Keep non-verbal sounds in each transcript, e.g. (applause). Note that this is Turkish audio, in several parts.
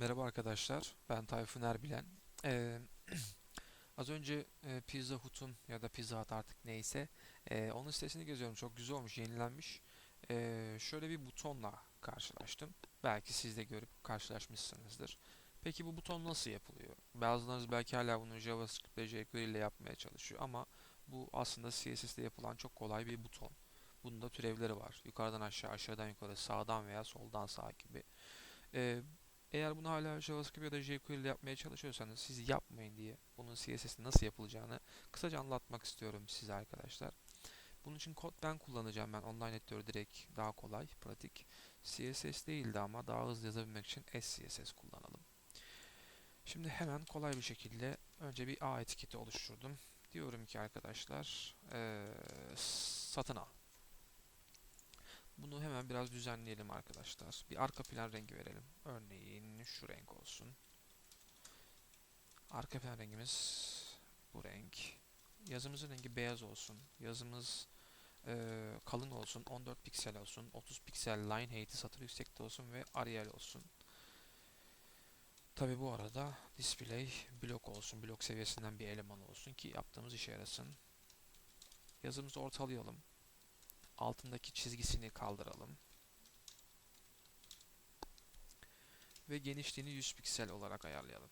Merhaba arkadaşlar, ben Tayfun Erbilen. Ee, (clears throat) az önce e, Pizza Hut'un ya da Pizza Hut artık neyse, e, onun sitesini geziyorum. Çok güzel olmuş, yenilenmiş. Ee, şöyle bir butonla karşılaştım. Belki siz de görüp karşılaşmışsınızdır. Peki bu buton nasıl yapılıyor? Bazılarınız belki hala bunu JavaScript ve jQuery ile yapmaya çalışıyor ama bu aslında CSS'de yapılan çok kolay bir buton. Bunun da türevleri var. Yukarıdan aşağı, aşağıdan yukarı, sağdan veya soldan sağa gibi. Ee, eğer bunu hala JavaScript ya da jQuery ile yapmaya çalışıyorsanız siz yapmayın diye bunun CSS'in nasıl yapılacağını kısaca anlatmak istiyorum size arkadaşlar. Bunun için kod ben kullanacağım ben online editörü direkt daha kolay, pratik. CSS değildi ama daha hızlı yazabilmek için SCSS kullanalım. Şimdi hemen kolay bir şekilde önce bir A etiketi oluşturdum. Diyorum ki arkadaşlar eee, satın al. Bunu hemen biraz düzenleyelim arkadaşlar. Bir arka plan rengi verelim. Örneğin şu renk olsun. Arka plan rengimiz bu renk. Yazımızın rengi beyaz olsun. Yazımız eee, kalın olsun. 14 piksel olsun. 30 piksel line height'i satır yüksekte olsun ve Arial olsun. Tabi bu arada display blok olsun. Blok seviyesinden bir eleman olsun ki yaptığımız işe yarasın. Yazımızı ortalayalım. Altındaki çizgisini kaldıralım. Ve genişliğini 100 piksel olarak ayarlayalım.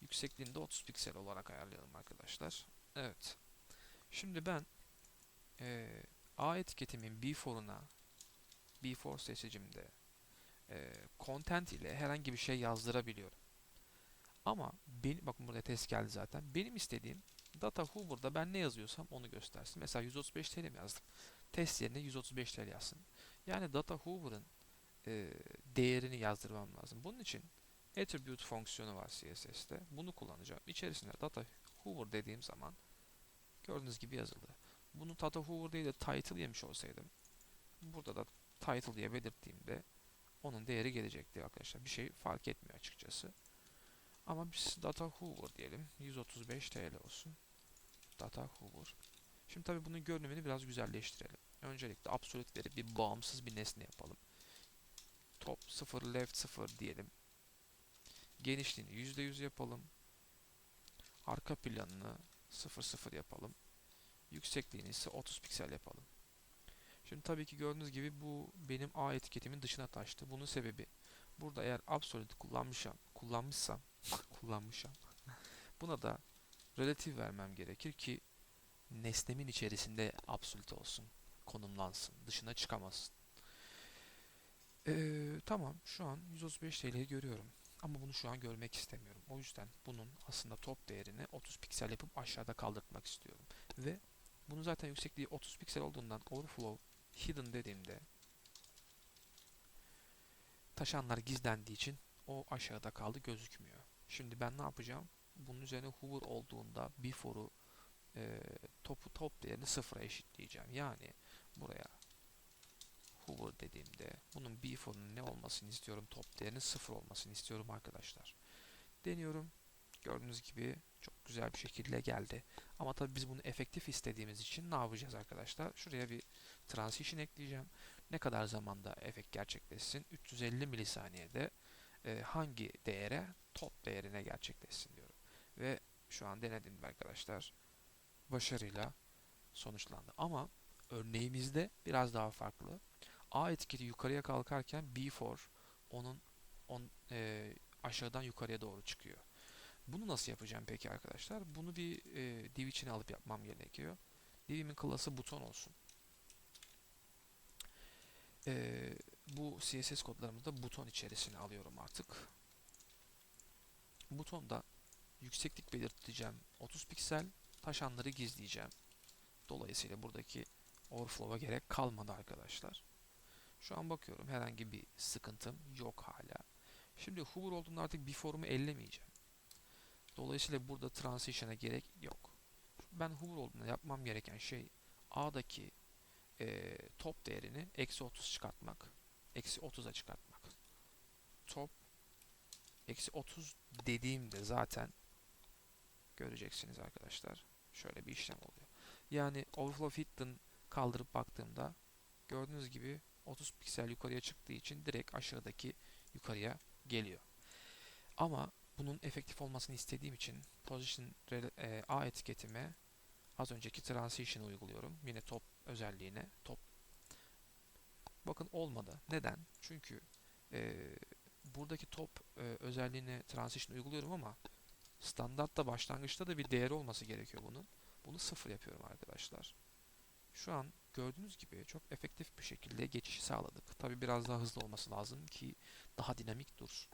Yüksekliğini de 30 piksel olarak ayarlayalım arkadaşlar. Evet. Şimdi ben eee, A etiketimin before'una before seçicimde eee, content ile herhangi bir şey yazdırabiliyorum. Ama benim, bakın burada test geldi zaten. Benim istediğim data Hoover'da ben ne yazıyorsam onu göstersin. Mesela 135 TL mi yazdım? Test yerine 135 TL yazsın. Yani data Hoover'ın e, değerini yazdırmam lazım. Bunun için attribute fonksiyonu var CSS'te. Bunu kullanacağım. İçerisine data Hoover dediğim zaman gördüğünüz gibi yazıldı. Bunu data Hoover değil de title yemiş olsaydım burada da title diye belirttiğimde onun değeri gelecekti arkadaşlar. Bir şey fark etmiyor açıkçası. Ama biz data Hoover diyelim. 135 TL olsun. Data Hoover. Şimdi tabii bunun görünümünü biraz güzelleştirelim. Öncelikle absolutleri bir bağımsız bir nesne yapalım. Top 0 left 0 diyelim. Genişliğini %100 yapalım. Arka planını 0 yapalım. Yüksekliğini ise 30 piksel yapalım. Şimdi tabii ki gördüğünüz gibi bu benim A etiketimin dışına taştı. Bunun sebebi burada eğer absolute kullanmışsam, (laughs) kullanmışsam, kullanmışsam buna da relatif vermem gerekir ki nesnemin içerisinde absolute olsun, konumlansın, dışına çıkamasın. Ee, tamam, şu an 135 TL'yi görüyorum. Ama bunu şu an görmek istemiyorum. O yüzden bunun aslında top değerini 30 piksel yapıp aşağıda kaldırtmak istiyorum. Ve bunu zaten yüksekliği 30 piksel olduğundan overflow hidden dediğimde taşanlar gizlendiği için o aşağıda kaldı gözükmüyor. Şimdi ben ne yapacağım? Bunun üzerine hover olduğunda before'u e, topu top değerini sıfıra eşitleyeceğim. Yani buraya hover dediğimde bunun before'un ne olmasını istiyorum? Top değerinin sıfır olmasını istiyorum arkadaşlar. Deniyorum. Gördüğünüz gibi çok güzel bir şekilde geldi. Ama tabii biz bunu efektif istediğimiz için ne yapacağız arkadaşlar? Şuraya bir transition ekleyeceğim. Ne kadar zamanda efekt gerçekleşsin? 350 milisaniyede e, hangi değere? Top değerine gerçekleşsin diyorum. Ve şu an denedim arkadaşlar. Başarıyla sonuçlandı. Ama örneğimizde biraz daha farklı. A etiketi yukarıya kalkarken before onun on, e, aşağıdan yukarıya doğru çıkıyor. Bunu nasıl yapacağım peki arkadaşlar? Bunu bir e, div içine alıp yapmam gerekiyor. Divimin klası buton olsun. E, bu CSS kodlarımızda buton içerisine alıyorum artık. Butonda yükseklik belirteceğim 30 piksel, taşanları gizleyeceğim. Dolayısıyla buradaki overflow'a gerek kalmadı arkadaşlar. Şu an bakıyorum herhangi bir sıkıntım yok hala. Şimdi hover olduğunda artık before'umu ellemeyeceğim. Dolayısıyla burada transition'a gerek yok. Ben hover olduğunda yapmam gereken şey A'daki e, top değerini eksi 30 çıkartmak. Eksi 30'a çıkartmak. Top eksi 30 dediğimde zaten göreceksiniz arkadaşlar. Şöyle bir işlem oluyor. Yani overflow hidden kaldırıp baktığımda gördüğünüz gibi 30 piksel yukarıya çıktığı için direkt aşağıdaki yukarıya geliyor. Ama bunun efektif olmasını istediğim için position e, A etiketime az önceki transition uyguluyorum. Yine top özelliğine top. Bakın olmadı. Neden? Çünkü e, buradaki top e, özelliğine transition uyguluyorum ama standartta başlangıçta da bir değeri olması gerekiyor bunun. Bunu sıfır yapıyorum arkadaşlar. Şu an gördüğünüz gibi çok efektif bir şekilde geçişi sağladık. Tabi biraz daha hızlı olması lazım ki daha dinamik dursun.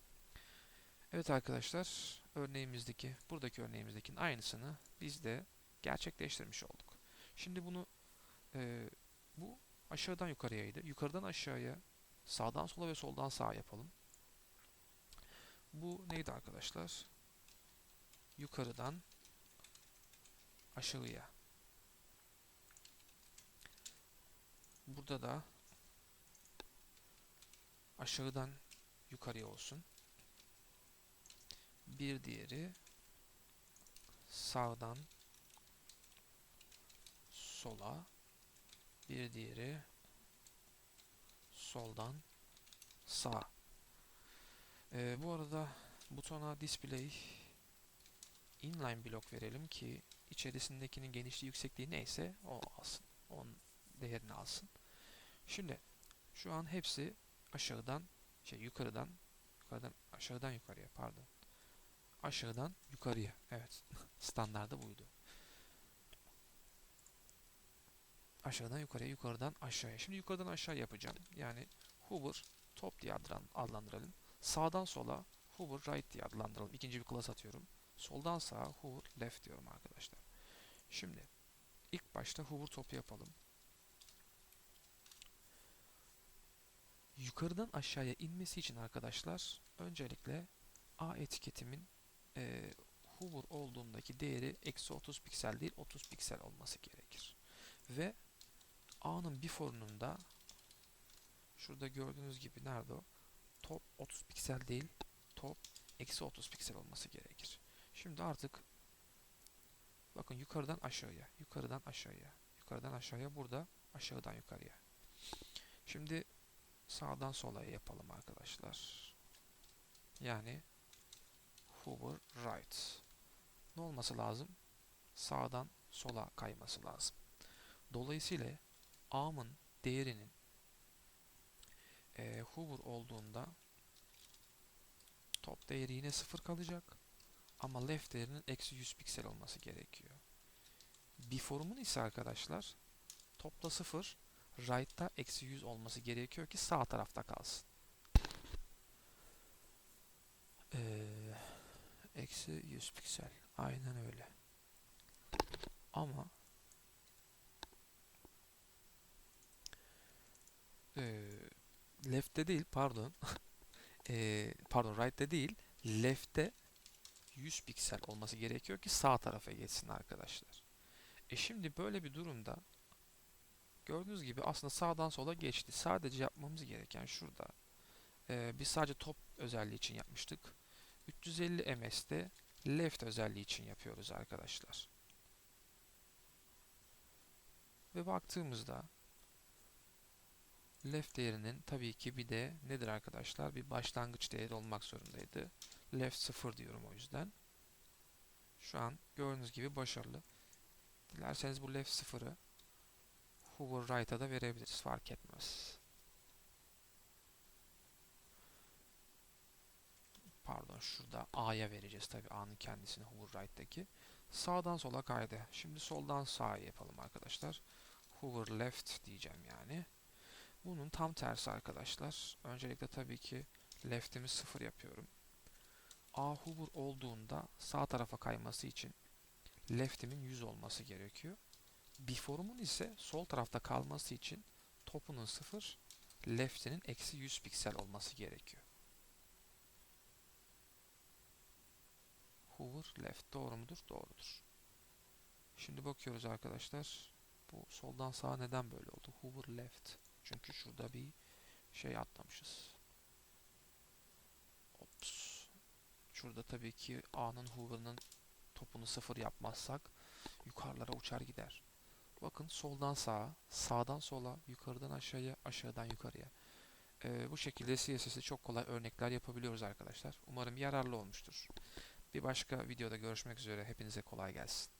Evet arkadaşlar, örneğimizdeki, buradaki örneğimizdekinin aynısını biz de gerçekleştirmiş olduk. Şimdi bunu, e, bu aşağıdan yukarıyaydı. Yukarıdan aşağıya, sağdan sola ve soldan sağa yapalım. Bu neydi arkadaşlar? Yukarıdan aşağıya. Burada da aşağıdan yukarıya olsun. Bir diğeri sağdan sola. Bir diğeri soldan sağa. Ee, bu arada butona display inline blok verelim ki içerisindekinin genişliği yüksekliği neyse o alsın. Onun değerini alsın. Şimdi şu an hepsi aşağıdan şey yukarıdan yukarıdan aşağıdan yukarıya pardon. Aşağıdan yukarıya. Evet. (laughs) Standardı buydu. Aşağıdan yukarıya, yukarıdan aşağıya. Şimdi yukarıdan aşağı yapacağım. Yani hover top diye adlan- adlandıralım. Sağdan sola hover right diye adlandıralım. İkinci bir class atıyorum. Soldan sağa hover left diyorum arkadaşlar. Şimdi ilk başta hover topu yapalım. Yukarıdan aşağıya inmesi için arkadaşlar öncelikle A etiketimin e, hover olduğundaki değeri eksi 30 piksel değil 30 piksel olması gerekir. Ve A'nın before'unun da şurada gördüğünüz gibi nerede o? Top 30 piksel değil top eksi 30 piksel olması gerekir. Şimdi artık bakın yukarıdan aşağıya, yukarıdan aşağıya, yukarıdan aşağıya burada aşağıdan yukarıya. Şimdi sağdan sola yapalım arkadaşlar. Yani hover right. Ne olması lazım? Sağdan sola kayması lazım. Dolayısıyla A'mın değerinin e, hover olduğunda top değeri yine sıfır kalacak. Ama left değerinin eksi 100 piksel olması gerekiyor. Before'umun ise arkadaşlar topla 0, right'ta eksi 100 olması gerekiyor ki sağ tarafta kalsın. Ee, eksi 100 piksel. Aynen öyle. Ama ee, left'te değil pardon. (laughs) ee, pardon right'te değil left'te 100 piksel olması gerekiyor ki sağ tarafa geçsin arkadaşlar. E şimdi böyle bir durumda gördüğünüz gibi aslında sağdan sola geçti. Sadece yapmamız gereken şurada. Ee, biz sadece top özelliği için yapmıştık. 350 MS'de left özelliği için yapıyoruz arkadaşlar. Ve baktığımızda left değerinin tabii ki bir de nedir arkadaşlar? Bir başlangıç değeri olmak zorundaydı. Left 0 diyorum o yüzden. Şu an gördüğünüz gibi başarılı. Dilerseniz bu left 0'ı hover right'a da verebiliriz. Fark etmez. Pardon şurada A'ya vereceğiz tabi A'nın kendisini hover right'taki. Sağdan sola kaydı. Şimdi soldan sağa yapalım arkadaşlar. Hover left diyeceğim yani. Bunun tam tersi arkadaşlar. Öncelikle tabii ki left'imi 0 yapıyorum. A hover olduğunda sağ tarafa kayması için left'imin 100 olması gerekiyor. Before'umun ise sol tarafta kalması için topunun 0, left'inin eksi 100 piksel olması gerekiyor. Hover left doğru mudur? Doğrudur. Şimdi bakıyoruz arkadaşlar. Bu soldan sağa neden böyle oldu? Hover left. Çünkü şurada bir şey atlamışız. Ops. Şurada tabii ki A'nın hover'ının topunu sıfır yapmazsak yukarılara uçar gider. Bakın soldan sağa, sağdan sola, yukarıdan aşağıya, aşağıdan yukarıya. Ee, bu şekilde CSS'e çok kolay örnekler yapabiliyoruz arkadaşlar. Umarım yararlı olmuştur. Bir başka videoda görüşmek üzere. Hepinize kolay gelsin.